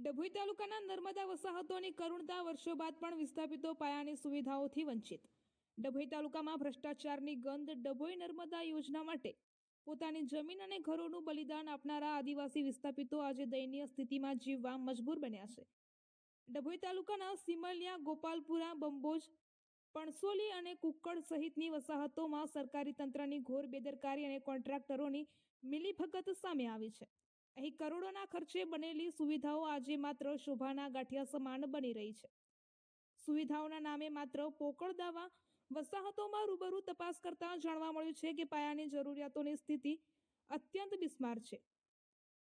ડભોઈ તાલુકાના નર્મદા વસાહતોની કરુણતા વર્ષો બાદ પણ વિસ્થાપિતો પાયાની સુવિધાઓથી વંચિત. ડભોઈ તાલુકામાં ભ્રષ્ટાચારની ગંધ ડભોઈ નર્મદા યોજના માટે પોતાની જમીન અને ઘરોનું બલિદાન આપનારા આદિવાસી વિસ્થાપિતો આજે દયનીય સ્થિતિમાં જીવવા મજબૂર બન્યા છે. ડભોઈ તાલુકાના સિમલિયા, ગોપાલપુરા, બંબોજ, પણસોલી અને કુક્કડ સહિતની વસાહતોમાં સરકારી તંત્રની ઘોર બેદરકારી અને કોન્ટ્રાક્ટરોની મિલીભગત સામે આવી છે. અહીં કરોડોના ખર્ચે બનેલી સુવિધાઓ આજે માત્ર શોભાના ગાંઠિયા સમાન બની રહી છે. સુવિધાઓના નામે માત્ર પોકળ દાવા વસાહતોમાં રૂબરૂ તપાસ કરતા જાણવા મળ્યું છે કે પાયાની જરૂરિયાતોની સ્થિતિ અત્યંત બિસ્માર છે.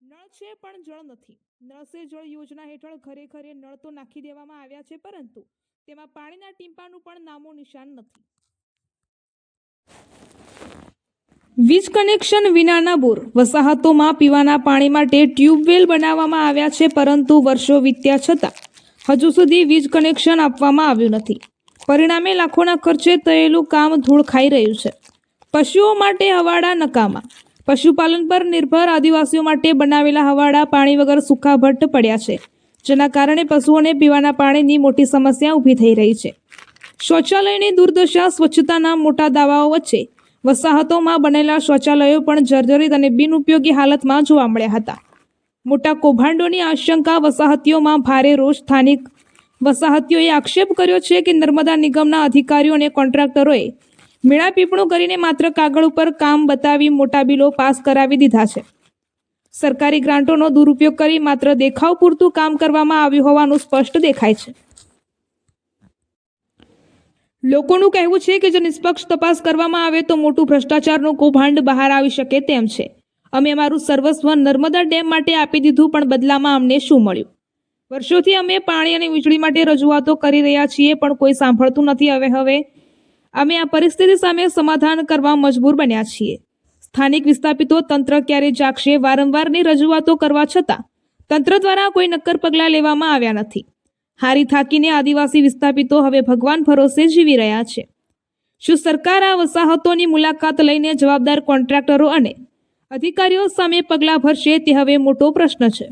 નળ છે પણ જળ નથી. નળ સે જળ યોજના હેઠળ ઘરે ઘરે નળ તો નાખી દેવામાં આવ્યા છે પરંતુ તેમાં પાણીના ટીમ્પાનું પણ નામો નિશાન નથી. વીજ કનેક્શન વિનાના બોર. વસાહતોમાં પીવાના પાણી માટે ટ્યુબવેલ બનાવવામાં આવ્યા છે, પરંતુ વર્ષો વીત્યા છતાં હજુ સુધી વીજ કનેક્શન આપવામાં આવ્યું નથી. પરિણામે લાખોના ખર્ચે થયેલું કામ ધૂળ ખાઈ રહ્યું છે. પશુઓ માટે હવાડા નકામા. પશુપાલન પર નિર્ભર આદિવાસીઓ માટે બનાવેલા હવાડા પાણી વગર સૂકા ભટ્ટ પડ્યા છે, જેના કારણે પશુઓને પીવાના પાણીની મોટી સમસ્યા ઊભી થઈ રહી છે. શૌચાલયની દુર્દશા સ્વચ્છતાના મોટા દાવાઓ વચ્ચે વસાહતોમાં બનેલા શૌચાલયો પણ જર્જરિત અને બિનઉપયોગી હાલતમાં જોવા મળ્યા હતા. મોટા કૌભાંડોની આશંકા વસાહતીઓમાં ભારે રોષ. સ્થાનિક વસાહતીઓએ આક્ષેપ કર્યો છે કે નર્મદા નિગમના અધિકારીઓ અને કોન્ટ્રાક્ટરોએ મેળાપીપણું કરીને માત્ર કાગળ ઉપર કામ બતાવી મોટા બિલો પાસ કરાવી દીધા છે. સરકારી ગ્રાન્ટોનો દુરુપયોગ કરી માત્ર દેખાવ પૂરતું કામ કરવામાં આવ્યું હોવાનું સ્પષ્ટ દેખાય છે. લોકોનું કહેવું છે કે જો નિષ્પક્ષ તપાસ કરવામાં આવે તો મોટું ભ્રષ્ટાચારનું કૌભાંડ બહાર આવી શકે તેમ છે. અમે અમારું સર્વસ્વ નર્મદા ડેમ માટે આપી દીધું, પણ બદલામાં અમને શું મળ્યું? વર્ષોથી અમે પાણી અને વીજળી માટે રજૂઆતો કરી રહ્યા છીએ, પણ કોઈ સાંભળતું નથી. હવે હવે અમે આ પરિસ્થિતિ સામે સમાધાન કરવા મજબૂર બન્યા છીએ. સ્થાનિક વિસ્થાપિતો તંત્ર ક્યારે જાગશે? વારંવારની રજૂઆતો કરવા છતાં તંત્ર દ્વારા કોઈ નક્કર પગલાં લેવામાં આવ્યા નથી. હારી થાકીને આદિવાસી વિસ્થાપિતો હવે ભગવાન ભરોસે જીવી રહ્યા છે. શું સરકાર આ વસાહતોની મુલાકાત લઈને જવાબદાર કોન્ટ્રાક્ટરો અને અધિકારીઓ સામે પગલાં ભરશે તે હવે મોટો પ્રશ્ન છે.